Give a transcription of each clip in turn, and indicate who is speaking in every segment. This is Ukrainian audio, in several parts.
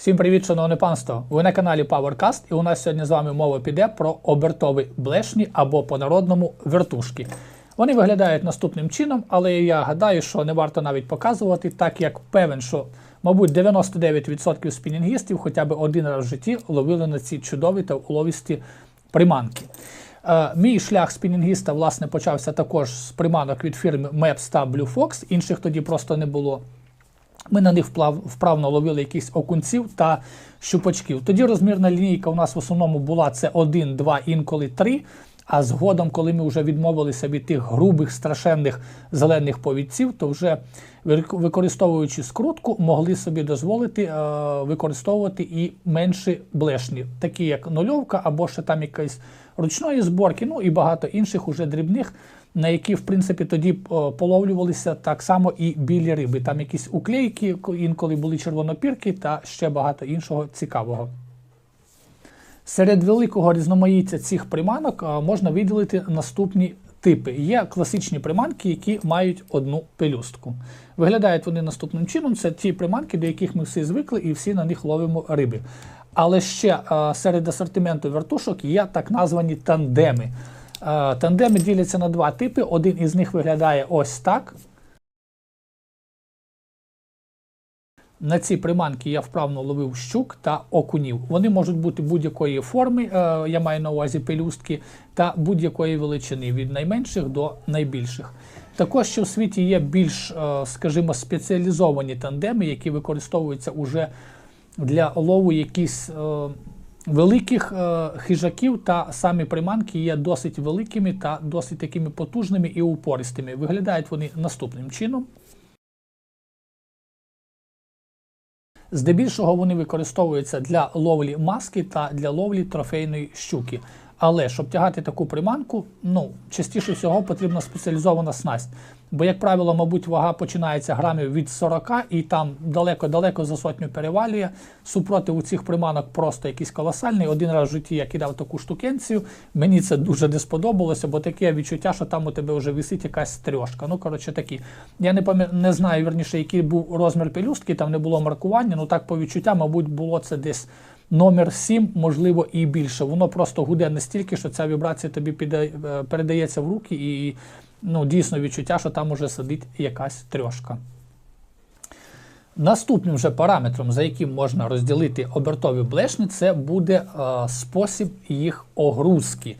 Speaker 1: Всім привіт, шановне панство! Ви на каналі PowerCast і у нас сьогодні з вами мова піде про обертові блешні або по-народному вертушки. Вони виглядають наступним чином, але я гадаю, що не варто навіть показувати, так як певен, що, мабуть, 99% спінінгістів хоча б один раз в житті ловили на ці чудові та уловісті приманки. Е, Мій шлях спінінгіста власне почався також з приманок від фірми Maps та Blue Fox, інших тоді просто не було. Ми на них вправно ловили якісь окунців та щупачків. Тоді розмірна лінійка у нас в основному була це 1, 2, інколи 3. А згодом, коли ми вже відмовилися від тих грубих, страшенних зелених повідців, то вже використовуючи скрутку, могли собі дозволити е, використовувати і менші блешні, такі як нульовка або ще там якась ручної зборки, ну і багато інших уже дрібних, на які, в принципі, тоді е, половлювалися так само і білі риби. Там якісь уклейки, інколи були червонопірки та ще багато іншого цікавого. Серед великого різноманіття цих приманок можна виділити наступні типи. Є класичні приманки, які мають одну пелюстку. Виглядають вони наступним чином: це ті приманки, до яких ми всі звикли, і всі на них ловимо риби. Але ще серед асортименту вертушок є так названі тандеми. А, Тандеми діляться на два типи. Один із них виглядає ось так. На ці приманки я вправно ловив щук та окунів. Вони можуть бути будь-якої форми, е, я маю на увазі пелюстки, та будь-якої величини від найменших до найбільших. Також ще в світі є більш, е, скажімо, спеціалізовані тандеми, які використовуються уже для лову якихось е, великих е, хижаків, та самі приманки є досить великими та досить такими потужними і упористими. Виглядають вони наступним чином. Здебільшого вони використовуються для ловлі маски та для ловлі трофейної щуки. Але щоб тягати таку приманку, ну частіше всього потрібна спеціалізована снасть. Бо, як правило, мабуть, вага починається грамів від 40 і там далеко-далеко за сотню перевалює. Супротив у цих приманок просто якийсь колосальний. Один раз в житті я кидав таку штукенцію. Мені це дуже не сподобалося, бо таке відчуття, що там у тебе вже висить якась стрьошка. Ну, коротше, такі. Я не пам'ят... не знаю, вірніше, який був розмір пелюстки, там не було маркування. Ну так по відчуттям, мабуть, було це десь. Номер 7, можливо, і більше. Воно просто гуде настільки, що ця вібрація тобі піде, е, передається в руки, і ну, дійсно відчуття, що там уже сидить якась трьошка. Наступним же параметром, за яким можна розділити обертові блешні, це буде е, спосіб їх огрузки.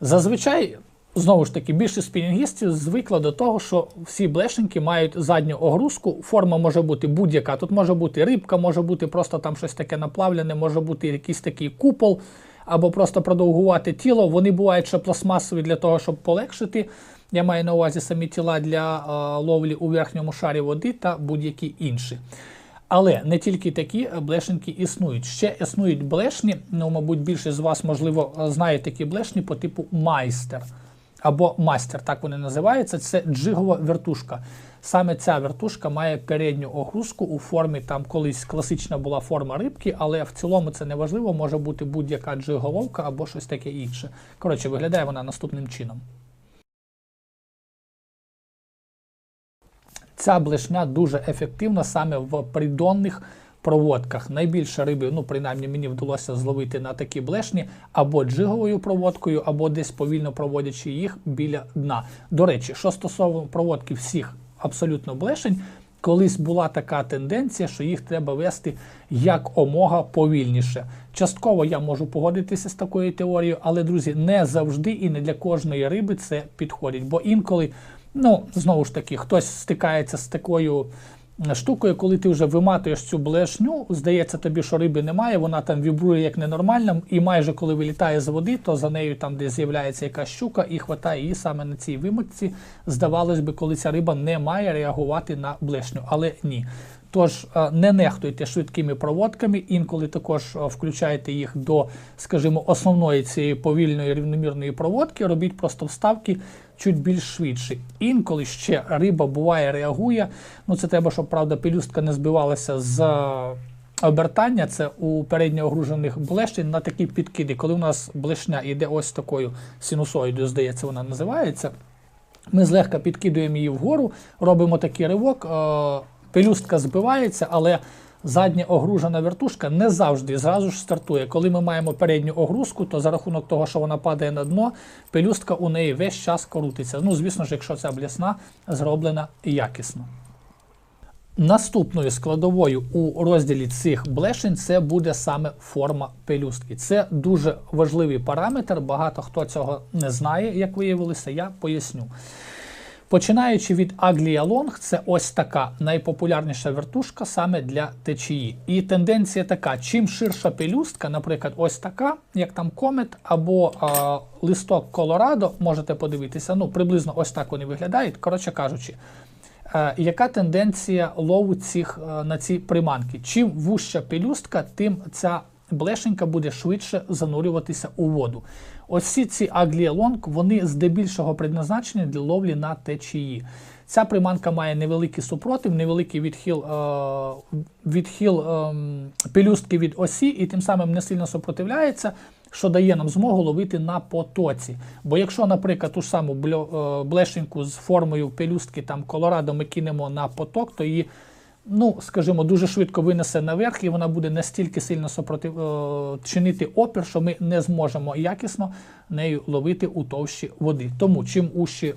Speaker 1: Зазвичай, знову ж таки, більшість спінінгістів звикла до того, що всі блешеньки мають задню огрузку. Форма може бути будь-яка. Тут може бути рибка, може бути просто там щось таке наплавлене, може бути якийсь такий купол, або просто продовгувати тіло. Вони бувають ще пластмасові для того, щоб полегшити. Я маю на увазі самі тіла для ловлі у верхньому шарі води та будь-які інші. Але не тільки такі блешеньки існують. Ще існують блешні, ну, мабуть, більшість з вас, можливо, знає такі блешні по типу майстер або мастер, так вони називаються. Це джигова вертушка. Саме ця вертушка має передню огрузку у формі, там колись класична була форма рибки, але в цілому це не важливо, може бути будь-яка джиголовка або щось таке інше. Коротше, виглядає вона наступним чином. Ця блешня дуже ефективна саме в придонних проводках. Найбільше риби, ну принаймні мені вдалося зловити на такі блешні або джиговою проводкою, або десь повільно проводячи їх біля дна. До речі, що стосовно проводки всіх абсолютно блешень, колись була така тенденція, що їх треба вести як омога повільніше. Частково я можу погодитися з такою теорією, але друзі, не завжди і не для кожної риби це підходить. Бо інколи, ну знову ж таки, хтось стикається з такою штукою, коли ти вже виматуєш цю блешню, здається тобі, що риби немає, вона там вібрує як ненормальна, і майже коли вилітає з води, то за нею там десь з'являється якась щука і хватає її саме на цій вимочці. Здавалось би, коли ця риба не має реагувати на блешню, але ні. Тож е, не нехтуйте швидкими проводками, інколи також е, включайте їх до, скажімо, основної цієї повільної рівномірної проводки, робіть просто вставки чуть більш швидше. Інколи ще риба буває, реагує. Ну це треба, щоб правда пелюстка не збивалася з е, обертання. Це у передньо огружених блешень на такі підкиди. Коли у нас блешня йде ось такою синусоїдою, здається, вона називається. Ми злегка підкидуємо її вгору, робимо такий ривок. Пелюстка збивається, але задня огружена вертушка не завжди зразу ж стартує. Коли ми маємо передню огрузку, то за рахунок того, що вона падає на дно, пелюстка у неї весь час крутиться. Ну, звісно ж, якщо ця блісна зроблена якісно. Наступною складовою у розділі цих блешень це буде саме форма пелюстки. Це дуже важливий параметр. Багато хто цього не знає, як виявилося, я поясню. Починаючи від Aglia Long, це ось така найпопулярніша вертушка саме для течії. І тенденція така: чим ширша пелюстка, наприклад, ось така, як там комет, або а, листок Колорадо, можете подивитися, ну приблизно ось так вони виглядають. Коротше кажучи, а, яка тенденція лову цих а, на ці приманки? Чим вужча пелюстка, тим ця блешенька буде швидше занурюватися у воду. Ось всі ці Long, вони здебільшого предназначені для ловлі на течії. Ця приманка має невеликий супротив, невеликий відхил е, відхил е, пелюстки від осі, і тим самим не сильно супротивляється, що дає нам змогу ловити на потоці. Бо якщо, наприклад, ту ж саму блешеньку з формою пелюстки там Колорадо ми кинемо на поток, то її ну, скажімо, дуже швидко винесе наверх, і вона буде настільки сильно супротив... Е, чинити опір, що ми не зможемо якісно нею ловити у товщі води. Тому чим ущі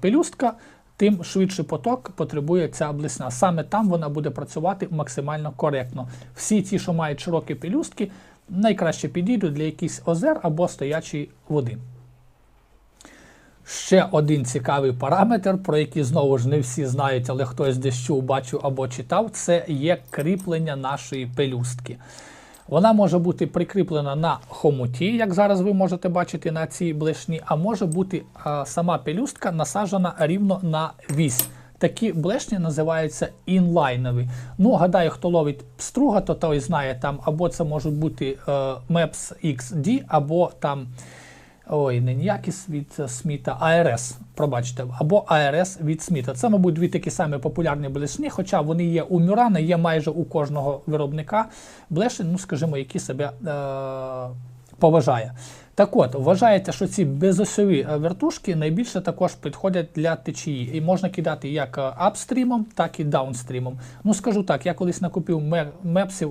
Speaker 1: пелюстка, тим швидший поток потребує ця блесна. Саме там вона буде працювати максимально коректно. Всі ті, що мають широкі пелюстки, найкраще підійдуть для якихось озер або стоячої води. Ще один цікавий параметр, про який знову ж не всі знають, але хтось десь чув, бачив або читав, це є кріплення нашої пелюстки. Вона може бути прикріплена на хомуті, як зараз ви можете бачити на цій блешні, а може бути а, сама пелюстка насаджена рівно на вісь. Такі блешні називаються інлайнові. Ну, гадаю, хто ловить струга, то той знає там, або це можуть бути е, Maps XD, або там. Ой, не ніякіс від Сміта, АРС, пробачте, або АРС від Сміта. Це, мабуть, дві такі самі популярні блешні, хоча вони є у Мюрана, є майже у кожного виробника блешень, ну, скажімо, які себе е- поважає. Так от, вважається, що ці безосьові е, вертушки найбільше також підходять для течії. І можна кидати як е, апстрімом, так і даунстрімом. Ну, скажу так, я колись накупив мепсів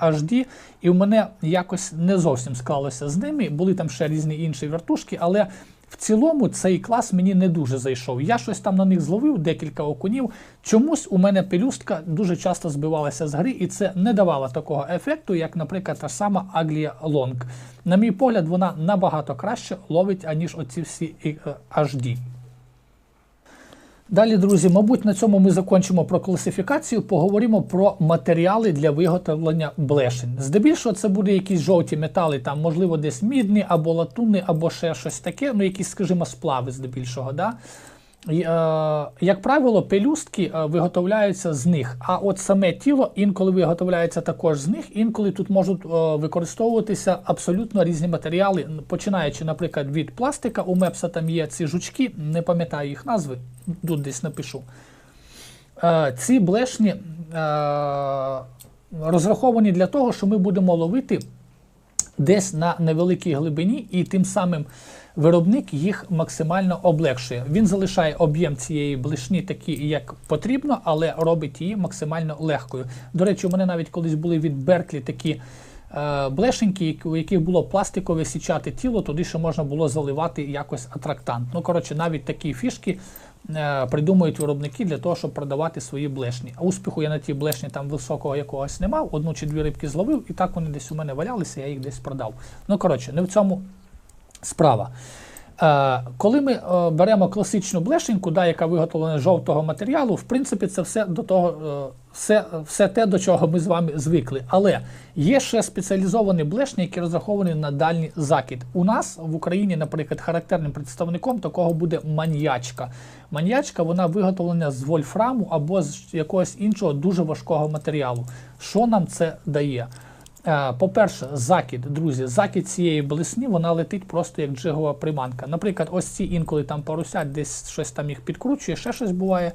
Speaker 1: HD, і в мене якось не зовсім склалося з ними. Були там ще різні інші вертушки, але в цілому цей клас мені не дуже зайшов. Я щось там на них зловив, декілька окунів. Чомусь у мене пелюстка дуже часто збивалася з гри, і це не давало такого ефекту, як, наприклад, та сама Аглія Лонг. На мій погляд, вона набагато краще ловить, аніж оці всі HD. Далі, друзі, мабуть, на цьому ми закінчимо про класифікацію, поговоримо про матеріали для виготовлення блешень. Здебільшого це буде якісь жовті метали, там, можливо, десь мідні або латунні, або ще щось таке, ну якісь, скажімо, сплави здебільшого. Да? Е, як правило, пелюстки е, виготовляються з них, а от саме тіло інколи виготовляється також з них, інколи тут можуть е, використовуватися абсолютно різні матеріали, починаючи, наприклад, від пластика. У Мепса там є ці жучки, не пам'ятаю їх назви, тут десь напишу. Ці блешні розраховані для того, що ми будемо ловити десь на невеликій глибині і тим самим виробник їх максимально облегшує. Він залишає об'єм цієї блишні такий, як потрібно, але робить її максимально легкою. До речі, у мене навіть колись були від Берклі такі е, блешеньки, у яких було пластикове січати тіло, туди ще можна було заливати якось атрактант. Ну, коротше, навіть такі фішки. Е, придумують виробники для того, щоб продавати свої блешні. А успіху я на тій блешні там високого якогось не мав, одну чи дві рибки зловив, і так вони десь у мене валялися, я їх десь продав. Ну, коротше, не в цьому справа. Е, коли ми е, беремо класичну блешеньку, да, яка виготовлена з жовтого матеріалу, в принципі, це все до того, е, все все те, до чого ми з вами звикли. Але є ще спеціалізовані блешні, які розраховані на дальній закид. У нас в Україні, наприклад, характерним представником такого буде маньячка. Маньячка вона виготовлена з вольфраму або з якогось іншого дуже важкого матеріалу. Що нам це дає? Е, по-перше, закид, друзі, закид цієї блесні, вона летить просто як джигова приманка. Наприклад, ось ці інколи там порусять, десь щось там їх підкручує, ще щось буває,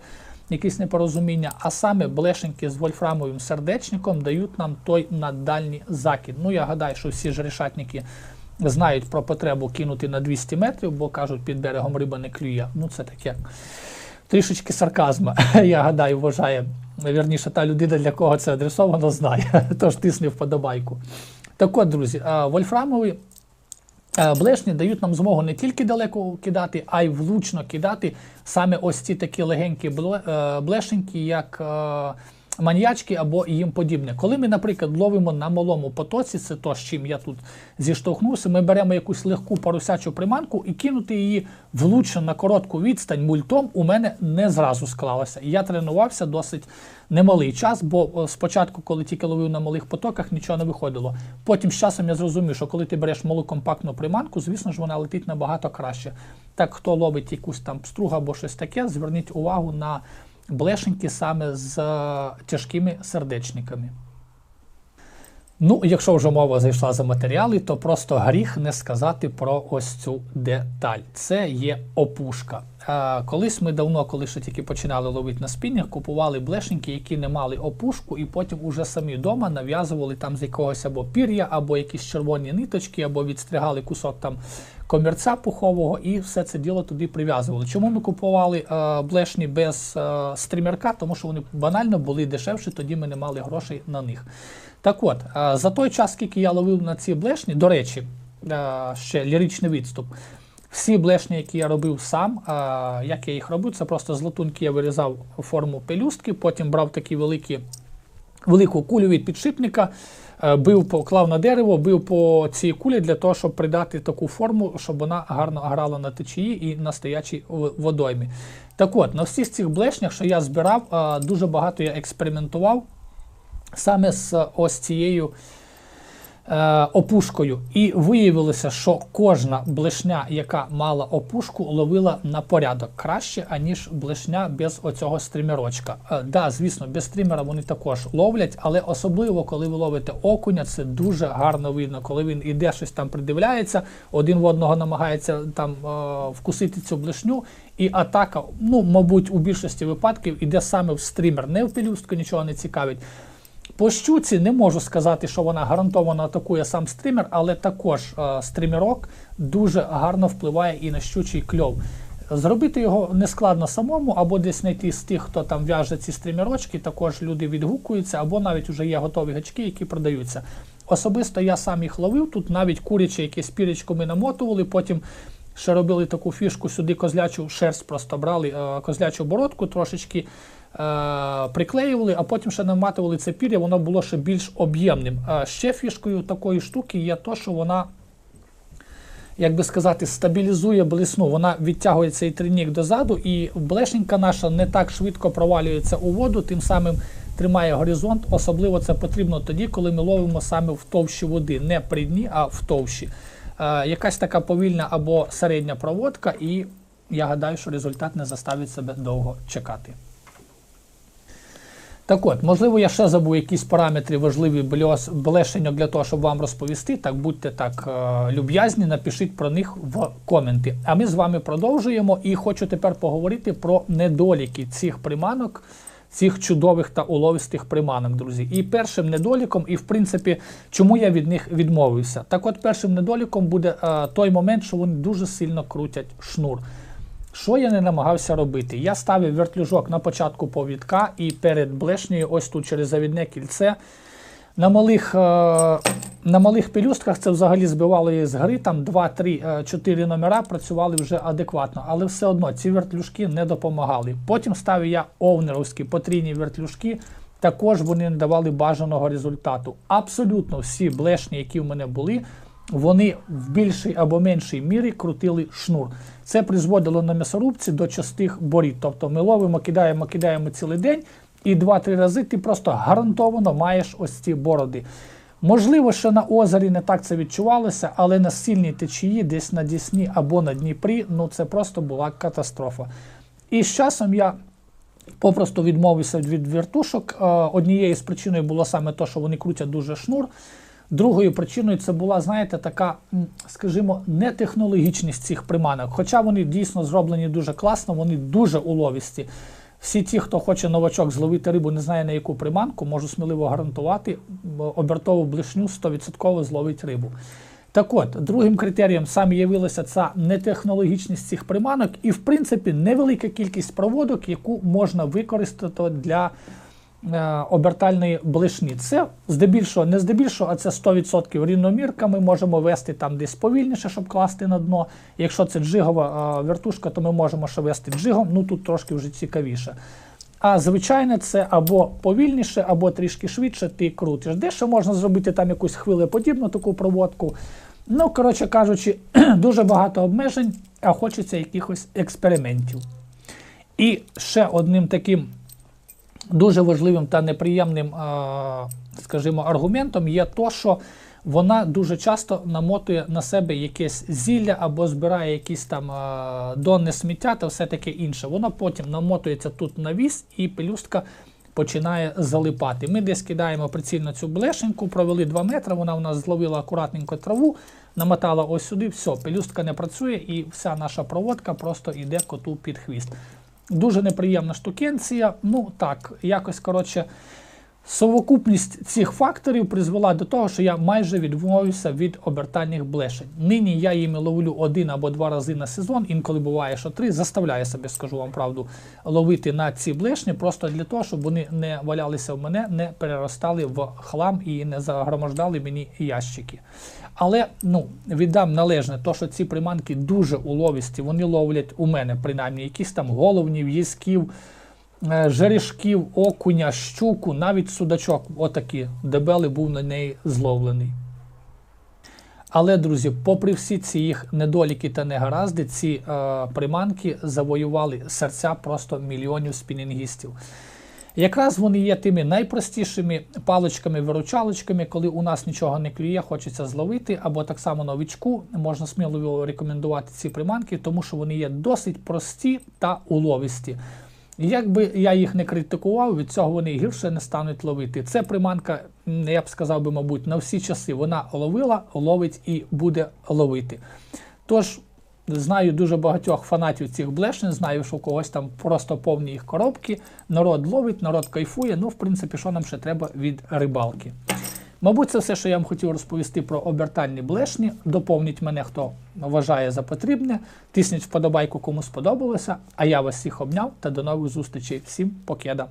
Speaker 1: якісь непорозуміння. А саме блешеньки з вольфрамовим сердечником дають нам той надальний закид. Ну, я гадаю, що всі ж решатники знають про потребу кинути на 200 метрів, бо кажуть, під берегом риба не клює. Ну, це таке трішечки сарказма, я гадаю, вважає вірніше, та людина, для кого це адресовано, знає. Тож тисни вподобайку. Так от, друзі, е, вольфрамові е, блешні дають нам змогу не тільки далеко кидати, а й влучно кидати саме ось ці такі легенькі е, блешенькі, як маньячки або їм подібне. Коли ми, наприклад, ловимо на малому потоці, це то, з чим я тут зіштовхнувся, ми беремо якусь легку парусячу приманку і кинути її влучно на коротку відстань мультом у мене не зразу склалося. І я тренувався досить немалий час, бо спочатку, коли тільки ловив на малих потоках, нічого не виходило. Потім з часом я зрозумів, що коли ти береш малу компактну приманку, звісно ж вона летить набагато краще. Так, хто ловить якусь там стругу або щось таке, зверніть увагу на блешеньки саме з е, тяжкими сердечниками. Ну, якщо вже мова зайшла за матеріали, то просто гріх не сказати про ось цю деталь. Це є опушка. Колись ми давно, коли ще тільки починали ловити на спіннях, купували блешеньки, які не мали опушку, і потім уже самі вдома нав'язували там з якогось або пір'я, або якісь червоні ниточки, або відстригали кусок там комірця пухового, і все це діло туди прив'язували. Чому ми купували е, блешні без е, стрімерка? Тому що вони банально були дешевші, тоді ми не мали грошей на них. Так от, е, за той час, скільки я ловив на ці блешні, до речі, е, ще ліричний відступ. Всі блешні, які я робив сам, е, як я їх робив, це просто з латунки я вирізав форму пелюстки, потім брав такі великі, велику кулю від підшипника, е, бив по, клав на дерево, бив по цій кулі для того, щоб придати таку форму, щоб вона гарно грала на течії і на стоячій водоймі. Так от, на всіх цих блешнях, що я збирав, е, дуже багато я експериментував саме з ось цією опушкою. І виявилося, що кожна блешня, яка мала опушку, ловила на порядок краще, аніж блешня без оцього стрімерочка. Е, да, звісно, без стрімера вони також ловлять, але особливо, коли ви ловите окуня, це дуже гарно видно, коли він іде щось там придивляється, один в одного намагається там е, вкусити цю блешню. І атака, ну, мабуть, у більшості випадків іде саме в стрімер, не в пелюстку, нічого не цікавить. По щуці не можу сказати, що вона гарантовано атакує сам стрімер, але також е, стрімерок дуже гарно впливає і на щучий кльов. Зробити його нескладно самому, або десь знайти з тих, хто там в'яже ці стрімерочки, також люди відгукуються, або навіть вже є готові гачки, які продаються. Особисто я сам їх ловив, тут навіть куряче якесь піречко ми намотували, потім ще робили таку фішку, сюди козлячу шерсть просто брали, е, козлячу бородку трошечки приклеювали, а потім ще наматували це пір'я, воно було ще більш об'ємним. Ще фішкою такої штуки є то, що вона, як би сказати, стабілізує блесну. Вона відтягує цей тринік дозаду, і блешенька наша не так швидко провалюється у воду, тим самим тримає горизонт. Особливо це потрібно тоді, коли ми ловимо саме в товщі води, не при дні, а в товщі. Е, якась така повільна або середня проводка, і я гадаю, що результат не заставить себе довго чекати. Так от, можливо, я ще забув якісь параметри важливі блешеньок для того, щоб вам розповісти. Так будьте так е, люб'язні, напишіть про них в коменти. А ми з вами продовжуємо і хочу тепер поговорити про недоліки цих приманок, цих чудових та уловистих приманок, друзі. І першим недоліком, і в принципі, чому я від них відмовився. Так от, першим недоліком буде е, той момент, що вони дуже сильно крутять шнур. Що я не намагався робити? Я ставив вертлюжок на початку повідка і перед блешнею, ось тут через завідне кільце. На малих, е, на малих пелюстках це взагалі збивало її з гри, там 2, 3, 4 номера працювали вже адекватно, але все одно ці вертлюжки не допомагали. Потім ставив я овнеровські потрійні вертлюжки, також вони не давали бажаного результату. Абсолютно всі блешні, які в мене були, вони в більшій або меншій мірі крутили шнур. Це призводило на м'ясорубці до частих борід. Тобто ми ловимо, кидаємо, кидаємо цілий день, і 2-3 рази ти просто гарантовано маєш ось ці бороди. Можливо, що на озері не так це відчувалося, але на сильній течії, десь на Дісні або на Дніпрі, ну це просто була катастрофа. І з часом я попросту відмовився від вертушок. Е, Однією з причиною було саме те, що вони крутять дуже шнур. Другою причиною це була, знаєте, така, скажімо, нетехнологічність цих приманок. Хоча вони дійсно зроблені дуже класно, вони дуже уловісті. Всі ті, хто хоче новачок зловити рибу, не знає на яку приманку, можу сміливо гарантувати, обертову блишню 100% зловить рибу. Так от, другим критерієм саме явилася ця нетехнологічність цих приманок, і, в принципі, невелика кількість проводок, яку можна використати для обертальної блишні. Це здебільшого, не здебільшого, а це 100% рівномірка. Ми можемо вести там десь повільніше, щоб класти на дно. Якщо це джигова е, вертушка, то ми можемо ще вести джигом, ну тут трошки вже цікавіше. А звичайне це або повільніше, або трішки швидше ти крутиш. Дещо можна зробити там якусь хвилеподібну таку проводку. Ну, коротше кажучи, дуже багато обмежень, а хочеться якихось експериментів. І ще одним таким дуже важливим та неприємним, скажімо, аргументом є то, що вона дуже часто намотує на себе якесь зілля або збирає якісь там донне сміття та все таке інше. Воно потім намотується тут на вісь і пелюстка починає залипати. Ми десь кидаємо прицільно цю блешеньку, провели 2 метри, вона у нас зловила акуратненько траву, намотала ось сюди, все, пелюстка не працює і вся наша проводка просто йде коту під хвіст. Дуже неприємна штукенція. Ну так, якось коротше. Совокупність цих факторів призвела до того, що я майже відмовився від обертальних блешень. Нині я їми ловлю один або два рази на сезон, інколи буває, що три. Заставляю себе, скажу вам правду, ловити на ці блешні, просто для того, щоб вони не валялися в мене, не переростали в хлам і не загромождали мені ящики. Але ну, віддам належне, то, що ці приманки дуже уловісті, вони ловлять у мене, принаймні, якісь там головнів, їсків. Е, жерешків, окуня, щуку, навіть судачок, отакі дебели був на неї зловлений. Але, друзі, попри всі ці їх недоліки та негаразди, ці е, приманки завоювали серця просто мільйонів спінінгістів. Якраз вони є тими найпростішими паличками-виручалочками, коли у нас нічого не клює, хочеться зловити, або так само новичку можна сміливо рекомендувати ці приманки, тому що вони є досить прості та уловісті. Як би я їх не критикував, від цього вони гірше не стануть ловити. Це приманка, я б сказав би, мабуть, на всі часи вона ловила, ловить і буде ловити. Тож, знаю дуже багатьох фанатів цих блешень, знаю, що у когось там просто повні їх коробки. Народ ловить, народ кайфує. Ну, в принципі, що нам ще треба від рибалки. Мабуть, це все, що я вам хотів розповісти про обертальні блешні. Доповніть мене, хто вважає за потрібне. Тисніть вподобайку, кому сподобалося. А я вас всіх обняв та до нових зустрічей. Всім покеда!